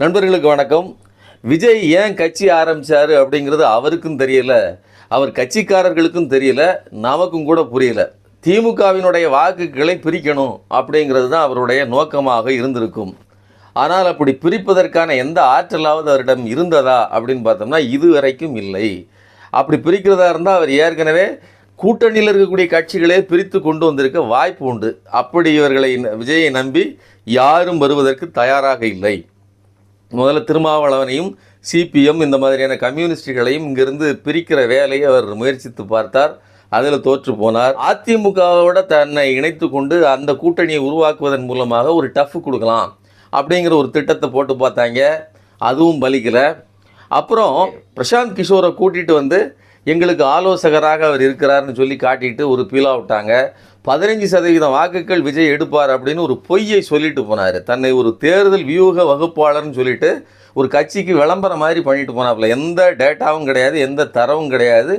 நண்பர்களுக்கு வணக்கம். விஜய் ஏன் கட்சி ஆரம்பித்தார் அப்படிங்கிறது அவருக்கும் தெரியல. அவர் கட்சிக்காரர்களுக்கும் தெரியல. நமக்கும் கூட புரியல. திமுகவினுடைய வாக்குகளை பிரிக்கணும் அப்படிங்கிறது தான் அவருடைய நோக்கமாக இருந்திருக்கும். ஆனால் அப்படி பிரிப்பதற்கான எந்த ஆற்றலாவது அவரிடம் இருந்ததா அப்படின்னு பார்த்தோம்னா இதுவரைக்கும் இல்லை. அப்படி பிரிக்கிறதா இருந்தால் அவர் ஏற்கனவே கூட்டணியில் இருக்கக்கூடிய கட்சிகளே பிரித்து கொண்டு வந்திருக்க வாய்ப்பு உண்டு. அப்படி இவர்களை விஜயை நம்பி யாரும் வருவதற்கு தயாராக இல்லை. முதல்ல திருமாவளவனையும் சிபிஎம் இந்த மாதிரியான கம்யூனிஸ்டுகளையும் இங்கிருந்து பிரிக்கிற வேலையை அவர் முயற்சித்து பார்த்தார். அதில் தோற்று போனார். அதிமுகவோட தன்னை இணைத்து கொண்டு அந்த கூட்டணியை உருவாக்குவதன் மூலமாக ஒரு டஃப் கொடுக்கலாம் அப்படிங்கிற ஒரு திட்டத்தை போட்டு பார்த்தாங்க. அதுவும் பலிக்கலை. அப்புறம் பிரசாந்த் கிஷோரை கூட்டிகிட்டு வந்து எங்களுக்கு ஆலோசகராக அவர் இருக்கிறாருன்னு சொல்லி காட்டிட்டு ஒரு பீலா விட்டாங்க பதினஞ்சு சதவீதம் வாக்குகள் விஜய் எடுப்பார் அப்படின்னு ஒரு பொய்யை சொல்லிட்டு போனார். தன்னை ஒரு தேர்தல் வியூக வகுப்பாளர்னு சொல்லிட்டு ஒரு கட்சிக்கு விளம்பரம் மாதிரி பண்ணிட்டு போனாப்புல. எந்த டேட்டாவும் கிடையாது எந்த தரவும் கிடையாது.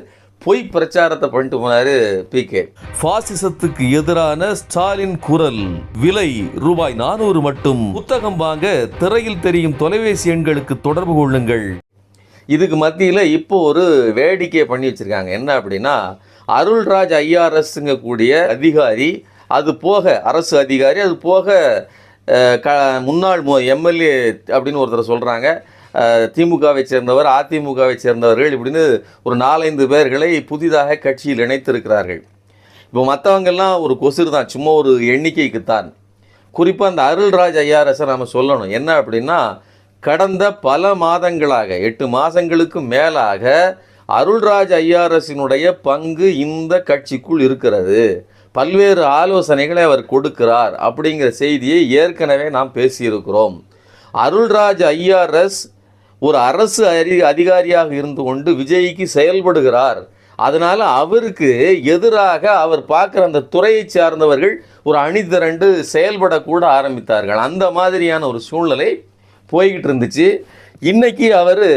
பொய் பிரச்சாரத்தை பண்ணிட்டு போனாரு பிகே பாசிசத்துக்கு எதிரான ஸ்டாலின் குரல். விலை ரூபாய் நானூறு மட்டும். புத்தகம் வாங்க திரையில் தெரியும் தொலைபேசி எண்களுக்கு தொடர்பு கொள்ளுங்கள். இதுக்கு மத்தியில் இப்போ ஒரு வேடிக்கையை பண்ணி வச்சுருக்காங்க. என்ன அப்படின்னா அருள்ராஜ் ஐஆர்எஸ்ங்க கூடிய அதிகாரி அது போக அரசு அதிகாரி அது போக க முன்னாள் எம்எல்ஏ அப்படின்னு ஒருத்தர் சொல்கிறாங்க திமுகவை சேர்ந்தவர் அதிமுகவை சேர்ந்தவர்கள் இப்படின்னு ஒரு நாலைந்து பேர்களை புதிதாக கட்சியில் இணைத்திருக்கிறார்கள். இப்போ மற்றவங்கெல்லாம் ஒரு கொசுறு தான் சும்மா ஒரு எண்ணிக்கைக்குத்தான். குறிப்பாக அந்த அருள்ராஜ் ஐஆர்எஸை நம்ம சொல்லணும். என்ன அப்படின்னா கடந்த பல மாதங்களாக எட்டு மாதங்களுக்கு மேலாக அருள்ராஜ் ஐஆர்எஸினுடைய பங்கு இந்த கட்சிக்குள் இருக்கிறது. பல்வேறு ஆலோசனைகளை அவர் கொடுக்கிறார் அப்படிங்கிற செய்தியை ஏற்கனவே நாம் பேசியிருக்கிறோம். அருள்ராஜ் ஐஆர்எஸ் ஒரு அரசு அறி அதிகாரியாக இருந்து கொண்டு விஜய்க்கு செயல்படுகிறார். அதனால் அவருக்கு எதிராக அவர் பார்க்குற அந்த துறையை சார்ந்தவர்கள் ஒரு அணி திரண்டு செயல்படக்கூட ஆரம்பித்தார்கள். அந்த மாதிரியான ஒரு சூழ்நிலை போய்கிட்டு இருந்துச்சு. இன்னைக்கு அவர்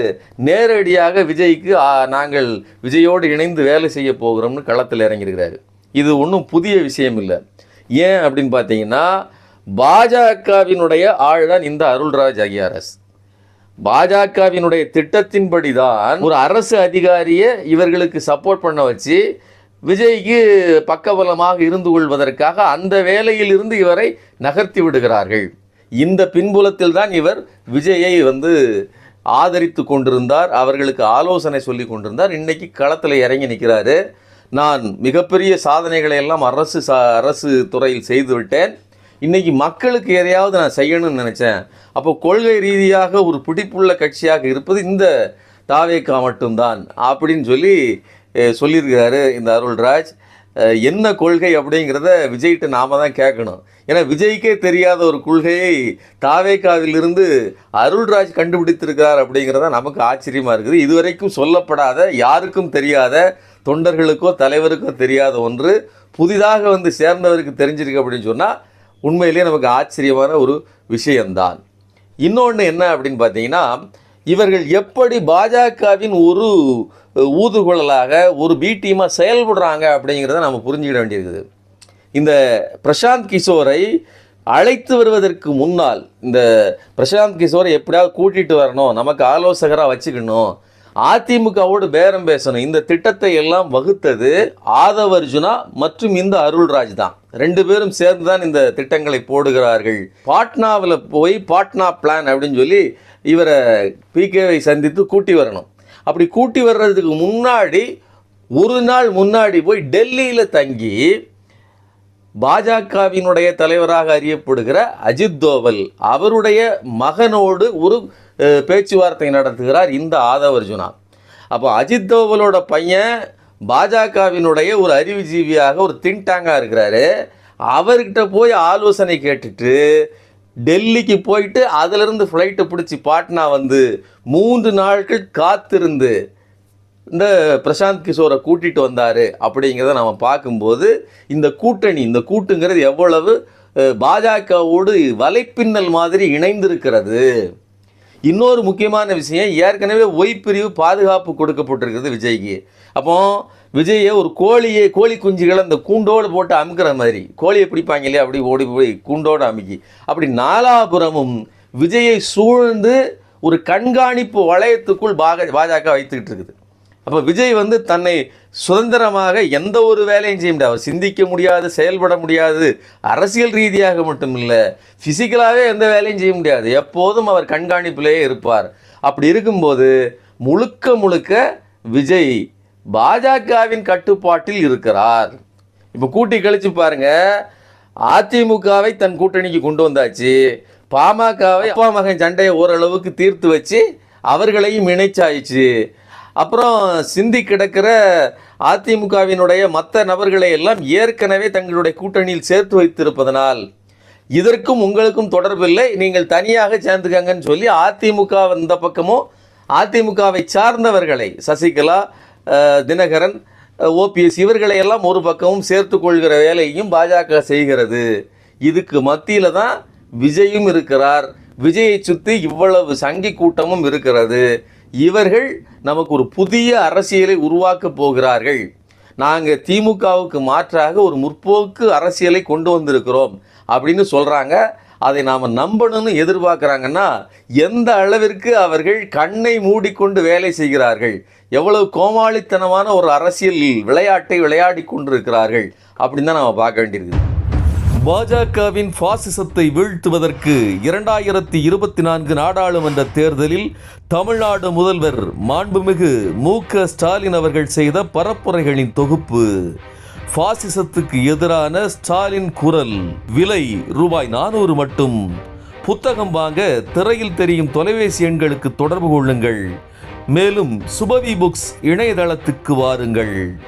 நேரடியாக விஜய்க்கு நாங்கள் விஜயோடு இணைந்து வேலை செய்ய போகிறோம்னு களத்தில் இறங்கியிருக்கிறாரு. இது ஒன்றும் புதிய விஷயம் இல்லை. ஏன் அப்படின்னு பார்த்தீங்கன்னா பாஜகவினுடைய ஆள் தான் இந்த அருள்ராஜ் அகியாரஸ். பாஜகவினுடைய திட்டத்தின்படி தான் ஒரு அரசு அதிகாரியை இவர்களுக்கு சப்போர்ட் பண்ண வச்சு விஜய்க்கு பக்கபலமாக இருந்து கொள்வதற்காக அந்த வேலையில் இருந்து இவரை நகர்த்தி விடுகிறார்கள். இந்த பின்புலத்தில் தான் இவர் விஜயை வந்து ஆதரித்து கொண்டிருந்தார். அவர்களுக்கு ஆலோசனை சொல்லி கொண்டிருந்தார். இன்றைக்கி களத்தில் இறங்கி நிற்கிறாரு. நான் மிகப்பெரிய சாதனைகளை எல்லாம் அரசு சா அரசு துறையில் செய்துவிட்டேன் இன்றைக்கி மக்களுக்கு எதையாவது நான் செய்யணும்னு நினச்சேன். அப்போ கொள்கை ரீதியாக ஒரு பிடிப்புள்ள கட்சியாக இருப்பது இந்த தாவேக்கா மட்டும்தான் அப்படின்னு சொல்லி சொல்லியிருக்கிறாரு இந்த அருள்ராஜ். என்ன கொள்கை அப்படிங்கிறத விஜய்கிட்ட நாம தான் கேட்கணும். ஏன்னா விஜய்க்கே தெரியாத ஒரு கொள்கையை தாவேக்காவிலிருந்து அருள்ராஜ் கண்டுபிடித்திருக்கிறார் அப்படிங்கிறத நமக்கு ஆச்சரியமாக இருக்குது. இதுவரைக்கும் சொல்லப்படாத யாருக்கும் தெரியாத தொண்டர்களுக்கோ தலைவருக்கோ தெரியாத ஒன்று புதிதாக வந்து சேர்ந்தவருக்கு தெரிஞ்சிருக்கு அப்படின்னு சொன்னால் உண்மையிலேயே நமக்கு ஆச்சரியமான ஒரு விஷயம்தான். இன்னொன்று என்ன அப்படின்னு பார்த்தீங்கன்னா இவர்கள் எப்படி பாஜகவின் ஒரு ஊதுகுழலாக ஒரு பி டீமாக செயல்படுறாங்க அப்படிங்கிறத நம்ம புரிஞ்சுக்கிட வேண்டியிருக்குது. இந்த பிரசாந்த் கிஷோரை அழைத்து வருவதற்கு முன்னால் இந்த பிரசாந்த் கிஷோரை எப்படியாவது கூட்டிகிட்டு வரணும் நமக்கு ஆலோசகராக வச்சுக்கணும் அதிமுகவோடு பேரம் பேசணும் இந்த திட்டத்தை எல்லாம் வகுத்தது ஆதவ அர்ஜுனா மற்றும் இந்த அருள்ராஜ் தான். ரெண்டு பேரும் சேர்ந்து தான் இந்த திட்டங்களை போடுகிறார்கள். பாட்னாவில் போய் பாட்னா பிளான் அப்படின்னு சொல்லி இவரை பிகேவை சந்தித்து கூட்டி வரணும். அப்படி கூட்டி வர்றதுக்கு முன்னாடி ஒரு நாள் முன்னாடி போய் டெல்லியில் தங்கி பாஜகவினுடைய தலைவராக அறியப்படுகிற அஜித் தோவல் அவருடைய மகனோடு ஒரு பேச்சுவார்த்தை நடத்துகிறார் இந்த ஆதவ் அர்ஜுனா அப்போ அஜித் தோவலோட பையன் பாஜகவினுடைய ஒரு அறிவுஜீவியாக ஒரு திங்க் இருக்கிறாரு. அவர்கிட்ட போய் ஆலோசனை கேட்டுட்டு டெல்லிக்கு போயிட்டு அதிலிருந்து ஃப்ளைட்டை பிடிச்சி பாட்னா வந்து மூன்று நாட்கள் காத்திருந்து இந்த பிரசாந்த் கிஷோரை கூட்டிகிட்டு வந்தார் அப்படிங்கிறத நம்ம பார்க்கும்போது இந்த கூட்டணி இந்த கூட்டுங்கிறது எவ்வளவு பாஜகவோடு வலைப்பின்னல் மாதிரி இணைந்திருக்கிறது. இன்னொரு முக்கியமான விஷயம் ஏற்கனவே ஒய்பிரிவு பாதுகாப்பு கொடுக்கப்பட்டிருக்கிறது விஜய்க்கு. அப்போ விஜயை ஒரு கோழியை கோழி குஞ்சுகளை அந்த கூண்டோடு போட்டு அமுக்கிற மாதிரி கோழியை பிடிப்பாங்க இல்லையா அப்படி ஓடி போய் கூண்டோடு அமுக்கி அப்படி நாலாபுரமும் விஜயை சூழ்ந்து ஒரு கண்காணிப்பு வளையத்துக்குள் பாக பாஜக வைத்துக்கிட்டு இருக்குது. அப்போ விஜய் வந்து தன்னை சுதந்திரமாக எந்த ஒரு வேலையும் செய்ய முடியாது. அவர் சிந்திக்க முடியாது செயல்பட முடியாது. அரசியல் ரீதியாக மட்டும் இல்லை ஃபிசிக்கலாகவே எந்த வேலையும் செய்ய முடியாது. எப்போதும் அவர் கண்காணிப்பிலேயே இருப்பார். அப்படி இருக்கும்போது முழுக்க முழுக்க விஜய் பாஜகவின் கட்டுப்பாட்டில் இருக்கிறார். இப்போ கூட்டி கழிச்சு பாருங்க அதிமுகவை தன் கூட்டணிக்கு கொண்டு வந்தாச்சு. பாமகவை அப்பா மகன் சண்டையை ஓரளவுக்கு தீர்த்து வச்சு அவர்களையும் இணைச்சாயிச்சு. அப்புறம் சிந்தி கிடக்கிற அதிமுகவினுடைய மற்ற நபர்களை எல்லாம் ஏற்கனவே தங்களுடைய கூட்டணியில் சேர்த்து வைத்திருப்பதனால் இதற்கும் உங்களுக்கும் தொடர்பில்லை நீங்கள் தனியாக சேர்ந்துக்கங்கன்னு சொல்லி அதிமுக இந்த பக்கமும் அதிமுகவை சார்ந்தவர்களை சசிகலா தினகரன் ஓபிஎஸ் இவர்களை எல்லாம் ஒரு பக்கமும் சேர்த்து கொள்கிற வேலையும் பாஜக செய்கிறது. இதுக்கு மத்தியில் தான் விஜயும் இருக்கிறார். விஜயை சுற்றி இவ்வளவு சங்கி கூட்டமும் இருக்கிறது. இவர்கள் நமக்கு ஒரு புதிய அரசியலை உருவாக்கப் போகிறார்கள். நாங்கள் திமுகவுக்கு மாற்றாக ஒரு முற்போக்கு அரசியலை கொண்டு வந்திருக்கிறோம் அப்படின்னு சொல்கிறாங்க அதை நாம் நம்பணும்னு எதிர்பார்க்குறாங்கன்னா எந்த அளவிற்கு அவர்கள் கண்ணை மூடிக்கொண்டு வேலை செய்கிறார்கள் எவ்வளவு கோமாளித்தனமான ஒரு அரசியல் விளையாட்டை விளையாடி கொண்டிருக்கிறார்கள் அப்படின்னு தான் நம்ம பார்க்க வேண்டியிருக்குது. பாஜகவின் பாசிசத்தை வீழ்த்துவதற்கு இரண்டாயிரத்தி இருபத்தி நான்கு நாடாளுமன்ற தேர்தலில் தமிழ்நாடு முதல்வர் மாண்புமிகு மு க ஸ்டாலின் அவர்கள் செய்த பரப்புரைகளின் தொகுப்பு. பாசிசத்துக்கு எதிரான ஸ்டாலின் குரல் விலை ரூபாய் நானூறு மட்டும். புத்தகம் வாங்க திரையில் தெரியும் தொலைபேசி எண்களுக்கு தொடர்பு கொள்ளுங்கள். மேலும் சுபவி புக்ஸ் இணையதளத்துக்கு வாருங்கள்.